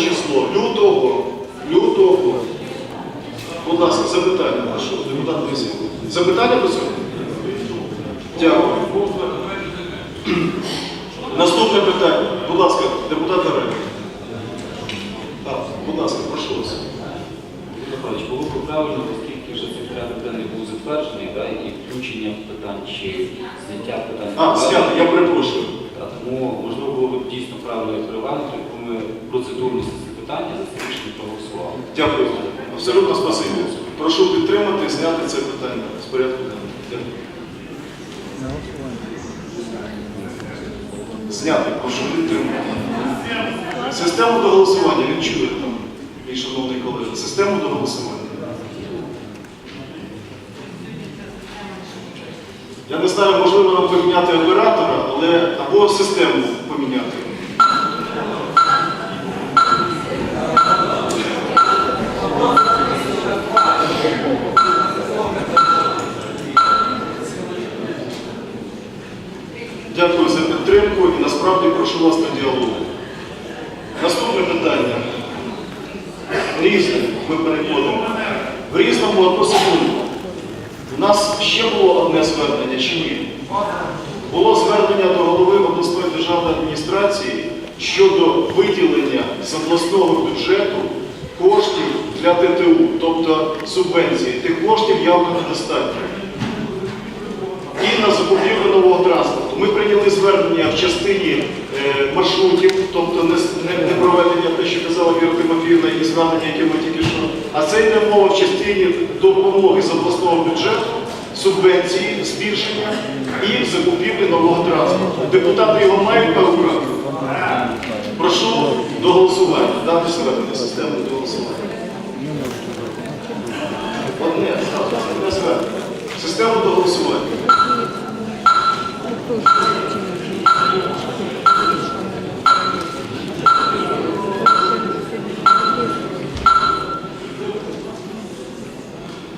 число лютого, лютого. Будь ласка, запитання, прошу, депутат Лисів. Запитання по цьому? Дякую. Наступне питання. Будь ласка, депутат. Так, будь ласка, прошу вас. Було правильно, оскільки вже цей порядок денний був затверджений, да, і включення питань чи зняття питань. А, свято, я перепрошую. Тому можливо було б дійсно правильно як регламенту, якби ми процедурність ці питання за це проголосували. Дякую. Абсолютно спасибі. Прошу підтримати і зняти це питання з порядку денного. Дякую. Зняти, прошу підтримати. Систему до голосування, він чує мій шановний колега. Систему до голосування. Я не знаю, можливо нам поміняти оператора, але або систему поміняти. Дякую за підтримку і насправді прошу вас на діалог. Наступне питання. Різне ми переходимо. В різному одну секунду. У нас ще було одне звернення чи ні? Було звернення до голови обласної державної адміністрації щодо виділення з обласного бюджету коштів для ТТУ, тобто субвенції. Тих коштів явно недостатньо і на закупівлю нового транспорту. Ми прийняли звернення в частині е, маршрутів, тобто не, проведення, те, що казала Віра Тимофіївна, і звернення, яке ми тільки що. А це йде мова в частині допомоги з обласного бюджету, субвенції, збільшення і закупівлі нового транспорту. Депутати його мають на руках. Прошу до голосування, дати звернення системи до голосування. Одне, одне звернення. Систему до голосування.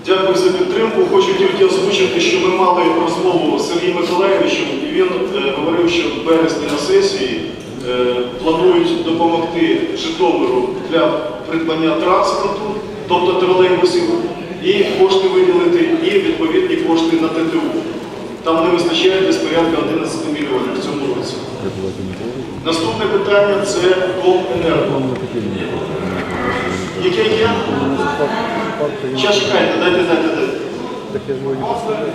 Дякую за підтримку. Хочу тільки озвучити, що ми мали розмову з Сергієм Миколаєвичем, і він е, говорив, що в березні на сесії е, планують допомогти Житомиру для придбання транспорту, тобто тролейбусів, і кошти виділити, і відповідні кошти на ТТУ. Там не вистачає десь порядка 11 мільйонів в цьому році. Наступне питання це Коменерго. Яке є? Зараз чекайте, дайте, дайте, дайте. Так я же его не поставляю.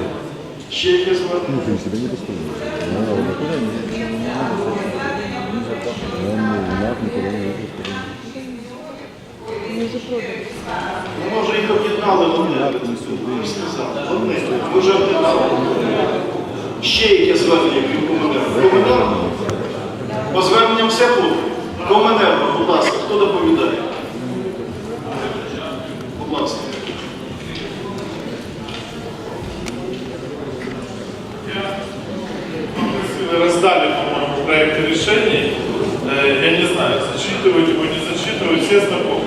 Ну, в принципе, не поставляю. Ну, а никуда не, не. Он не знак, никуда не выпустил. Ну, може їх об'єднали в одне. Ви ж сказали. В Одне. Вже об'єднали. Ще яке звернення крім Комунерго? Комунерго? По зверненням все буде? Комунерго, будь ласка, хто доповідає? Будь ласка Вы раздали, по-моему, проект решений. Э, Я не знаю, зачитывать его, не зачитывать, все знакомы.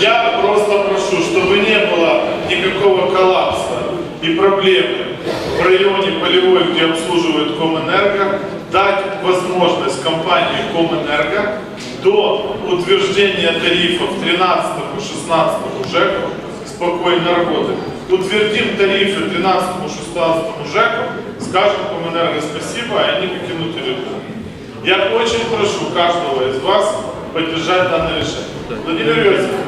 Я просто прошу, чтобы не было никакого коллапса и проблемы в районе полевой, где обслуживают Комэнерго, дать возможность компании Комэнерго до утверждения тарифов 13-16 ЖЭКу спокойно работать. Утвердим тарифы 13-16 ЖЭКу, скажем Комэнерго спасибо, и они покинут территорию. Я очень прошу каждого из вас поддержать данное решение. Владимир Иосифович,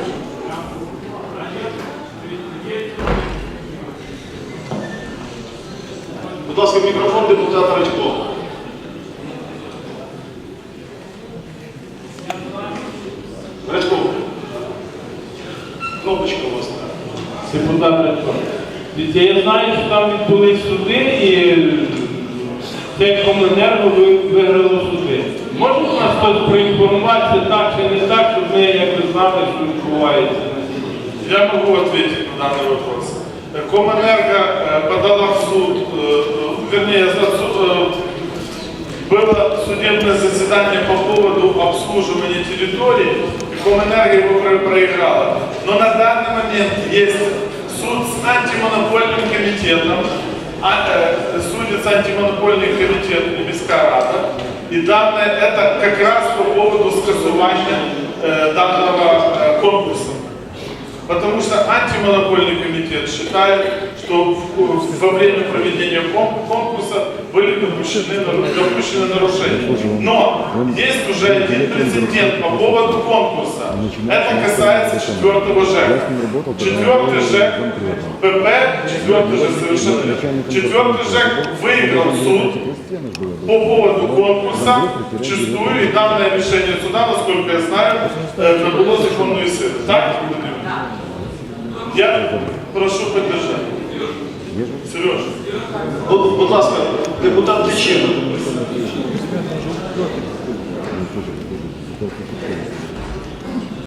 Будь ласка, мікрофон депутата Радько. Радько. Кнопочка у вас. депутат Радько. Дивіться, Я знаю, що там відбулись суди і це Комунерго ви- виграло суди. Може нас хтось проінформувати так чи не так, щоб ми якби знали, що відбувається на цій я могу ответить на данный вопрос. Э, Комэнерго э, подала в суд, э, э, вернее, за су- э, было судебное заседание по поводу обслуживания территории, и Комэнерго его про- проиграла. Но на данный момент есть суд с антимонопольным комитетом, а, э, судится антимонопольный комитет и Рада. И данное это как раз по поводу скасування э, данного э, конкурса. Потому что антимонопольный комитет считает, что в- во время проведения кон- конкурса были допущены, нару- допущены нарушения. Но есть уже один прецедент по поводу конкурса. Это касается четвертого ЖЭКа. Четвертый ЖЭК, ПП, четвертый ЖЭК совершенно верно. Четвертый ЖЭК выиграл суд по поводу конкурса вчастую, и данное решение суда, насколько я знаю, э, набуло законную силу. Так, Владимир? Я прошу поддержать. Сереж. Будь, будь ласка, депутат Тичина.